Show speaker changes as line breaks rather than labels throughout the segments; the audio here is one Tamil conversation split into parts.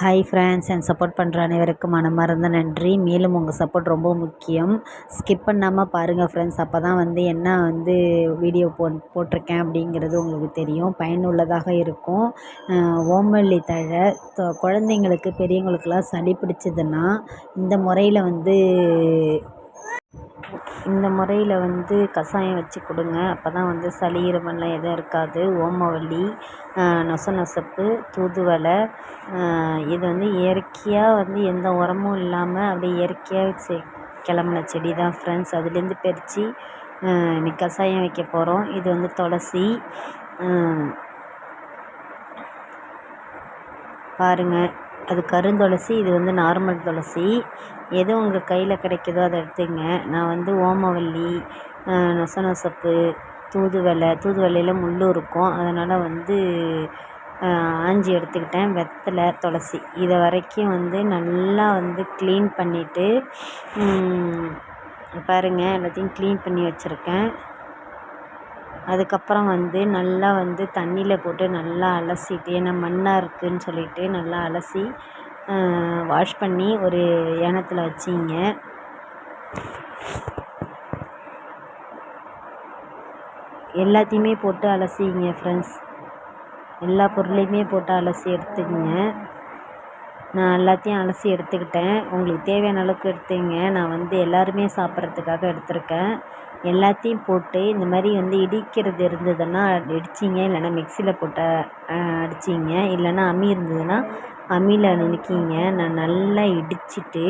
ஹாய் ஃப்ரெண்ட்ஸ் என் சப்போர்ட் பண்ணுற அனைவருக்கும் மனமார்ந்த நன்றி. மேலும் உங்கள் சப்போர்ட் ரொம்ப முக்கியம். ஸ்கிப் பண்ணாமல் பாருங்கள் ஃப்ரெண்ட்ஸ் அப்போ தான் வந்து என்ன வந்து வீடியோ போ போட்டிருக்கேன் அப்படிங்கிறது உங்களுக்கு தெரியும். பயனுள்ளதாக இருக்கும். ஓமல்லி தழை குழந்தைங்களுக்கு பெரியவங்களுக்கெல்லாம் சளி பிடிச்சதுன்னா இந்த முறையில் வந்து இந்த முறையில் வந்து கஷாயம் வச்சு கொடுங்க. அப்போ தான் வந்து சளி இருமல்லாம் எதுவும் இருக்காது. ஓமவல்லி நொசநொசப்பு தூதுவளை இது வந்து இயற்கையாக வந்து எந்த உரமும் இல்லாமல் அப்படியே இயற்கையாக செ கிளம்புன செடி தான் ஃப்ரெண்ட்ஸ் அதுலேருந்து பறித்து இன்னைக்கு கஷாயம் வைக்க போகிறோம் இது வந்து துளசி பாருங்கள் அது கருந்துளசி இது வந்து நார்மல் துளசி. எது உங்கள் கையில் கிடைக்குதோ அதை எடுத்துங்க. நான் வந்து ஓமவல்லி நொசநொசப்பு தூதுவளை தூதுவளையில் முள் இருக்கும். அதனால் வந்து ஆஞ்சி எடுத்துக்கிட்டேன். வெத்தலை துளசி. இதை வரைக்கும் வந்து நல்லா வந்து க்ளீன் பண்ணிவிட்டு பாருங்கள் எல்லாத்தையும் க்ளீன் பண்ணி வச்சுருக்கேன். அதுக்கப்புறம் வந்து நல்லா வந்து தண்ணியில் போட்டு நல்லா அலசிட்டு ஏன்னா மண்ணாக இருக்குதுன்னு சொல்லிட்டு நல்லா அலசி வாஷ் பண்ணி ஒரு ஏனத்தில் வச்சிங்க. எல்லாத்தையுமே போட்டு அலசிங்க ஃப்ரெண்ட்ஸ் எல்லா பொருளையுமே போட்டு அலசி எடுத்துக்கங்க. நான் எல்லாத்தையும் அலசி எடுத்துக்கிட்டேன். உங்களுக்கு தேவையான அளவுக்கு எடுத்துங்க. நான் வந்து எல்லாருமே சாப்பிட்றதுக்காக எடுத்திருக்கேன். எல்லாத்தையும் போட்டு இந்த மாதிரி வந்து இடிக்கிறது இருந்ததுன்னா இடிச்சிங்க இல்லைன்னா மிக்சியில் போட்டு அடிச்சிங்க இல்லைன்னா அம்மி இருந்ததுன்னா அம்மியில் நுணுக்கிங்க. நான் நல்லா இடிச்சிட்டு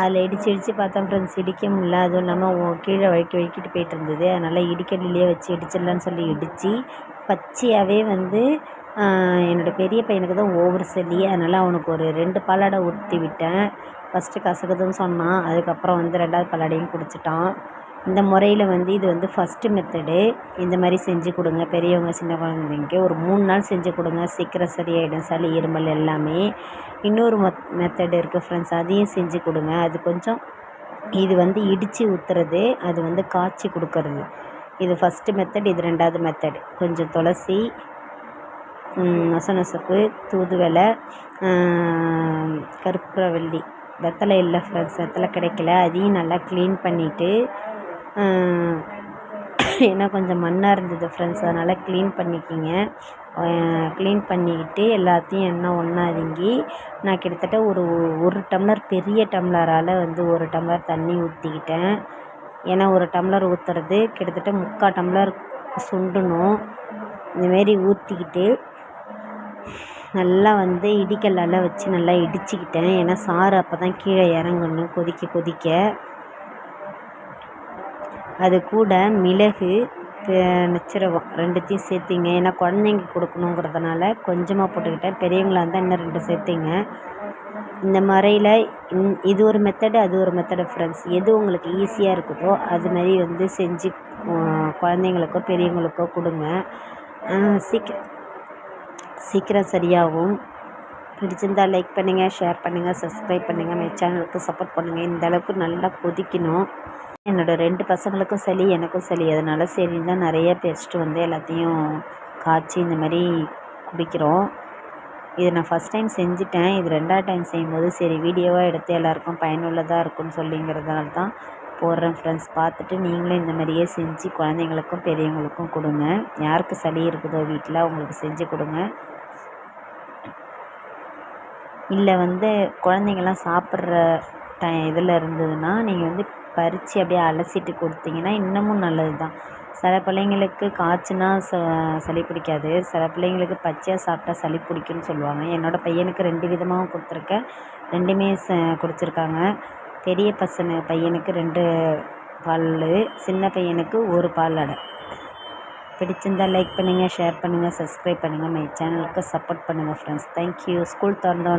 அதில் இடித்து இடித்து பார்த்தேன் ஃப்ரெண்ட்ஸ் இடிக்க முடியல. அதுவும் இல்லாமல் கீழே வழுக்கி வழுக்கிட்டு போயிட்டு இருந்தது. அதனால் இடிக்கடிலேயே வச்சு இடிச்சிடலான்னு சொல்லி இடித்து பச்சையாகவே வந்து என்னோடய பெரிய பையனுக்கு தான் ஓவர் சளி. அதனால் அவனுக்கு ஒரு ரெண்டு பாலாடை ஊற்றி விட்டேன். ஃபஸ்ட்டு கசக்குதுன்னு சொன்னான். அதுக்கப்புறம் வந்து ரெண்டாவது பாலாடையும் குடிச்சிட்டான். இந்த முறையில் வந்து இது வந்து ஃபஸ்ட்டு மெத்தடு இந்த மாதிரி செஞ்சு கொடுங்க. பெரியவங்க சின்ன குழந்தைங்க ஒரு மூணு நாள் செஞ்சு கொடுங்க. சீக்கிரம் சரியாயிடும். சளி இருமல் எல்லாமே. இன்னொரு மெத் மெத்தடு இருக்குது ஃப்ரெண்ட்ஸ் அதையும் செஞ்சு கொடுங்க. அது கொஞ்சம் இது வந்து இடித்து ஊற்றுறது அது வந்து காய்ச்சி கொடுக்கறது. இது ஃபஸ்ட்டு மெத்தட் இது ரெண்டாவது மெத்தட் கொஞ்சம் துளசி நொசநொசப்பு தூதுவளை கற்பூரவள்ளி வெத்தலை இல்லை ஃப்ரெண்ட்ஸ் வெத்தலை கிடைக்கல. அதையும் நல்லா க்ளீன் பண்ணிவிட்டு ஏன்னா கொஞ்சம் மண்ணாக இருந்தது ஃப்ரெண்ட்ஸ் அதனால் க்ளீன் பண்ணிக்கிங்க. க்ளீன் பண்ணிக்கிட்டு எல்லாத்தையும் எண்ணெய் ஒன்றா அதுங்கி நான் கிட்டத்தட்ட ஒரு ஒரு டம்ளர் பெரிய டம்ளரால் வந்து ஒரு டம்ளர் தண்ணி ஊற்றிக்கிட்டேன் ஏன்னா ஒரு டம்ளர் ஊற்றுறது கிட்டத்தட்ட முக்கால் டம்ளர் சுண்டணும். இந்தமாரி ஊற்றிக்கிட்டு நல்லா வந்து இடிக்கல்லால் வச்சு நல்லா இடிச்சுக்கிட்டேன். ஏன்னா சாறு அப்போ தான் கீழே இறங்கணும் கொதிக்க கொதிக்க. அது கூட மிளகு நச்சரகம் ரெண்டுத்தையும் சேர்த்திங்க. ஏன்னா குழந்தைங்க கொடுக்கணுங்கிறதுனால கொஞ்சமாக போட்டுக்கிட்டேன். பெரியவங்களாக இருந்தால் இன்னும் ரெண்டு சேர்த்திங்க. இந்த முறையில் இந் இது ஒரு மெத்தடு அது ஒரு மெத்தடு ஃப்ரெண்ட்ஸ் எது உங்களுக்கு ஈஸியாக இருக்குதோ அது மாதிரி வந்து செஞ்சு குழந்தைங்களுக்கோ பெரியவங்களுக்கோ கொடுங்க. சீக்கிரம் சீக்கிரம் சரியாகும். பிடிச்சிருந்தால் லைக் பண்ணுங்கள் ஷேர் பண்ணுங்கள் சப்ஸ்கிரைப் பண்ணுங்கள் மை சேனலுக்கு சப்போர்ட் பண்ணுங்கள் இந்த அளவுக்கு நல்லா கொதிக்கணும். என்னோட ரெண்டு பசங்களுக்கும் சளி எனக்கும் சளி. அதனால் சரின்னு தான் நிறைய பேஸ்ட்டு வந்து எல்லாத்தையும் காய்ச்சி இந்த மாதிரி குடிக்கிறோம். இது நான் ஃபஸ்ட் டைம் செஞ்சுட்டேன். இது ரெண்டாவது டைம் செய்யும்போது சரி வீடியோவாக எடுத்து எல்லாருக்கும் பயனுள்ளதாக இருக்கும்னு சொல்லிங்கிறதுனால தான் போடுறேன் ஃப்ரெண்ட்ஸ் பார்த்துட்டு நீங்களும் இந்த மாதிரியே செஞ்சு குழந்தைங்களுக்கும் பெரியவங்களுக்கும் கொடுங்க. யாருக்கு சளி இருக்குதோ வீட்டில் அவங்களுக்கு செஞ்சு கொடுங்க. இல்லை வந்து குழந்தைங்கள்லாம் சாப்பிட்ற டை இதில் இருந்ததுன்னா நீங்கள் வந்து பறித்து அப்படியே அலசிட்டு கொடுத்தீங்கன்னா இன்னமும் நல்லது தான் சில பிள்ளைங்களுக்கு காய்ச்சினா ச சளி பிடிக்காது. சில பிள்ளைங்களுக்கு பச்சையாக சாப்பிட்டா சளி பிடிக்கும்னு சொல்லுவாங்க. என்னோடய பையனுக்கு ரெண்டு விதமாகவும் கொடுத்துருக்கேன். ரெண்டுமே ச குடிச்சிருக்காங்க. பெரிய பசங்க பையனுக்கு ரெண்டு பால் சின்ன பையனுக்கு ஒரு பால் அடை. பிடிச்சிருந்தால் லைக் பண்ணுங்கள் ஷேர் பண்ணுங்கள் சப்ஸ்கிரைப் பண்ணுங்கள் மை சேனலுக்கு சப்போர்ட் பண்ணுங்கள் ஃப்ரெண்ட்ஸ் தேங்க்யூ ஸ்கூல் திறந்தோன்னே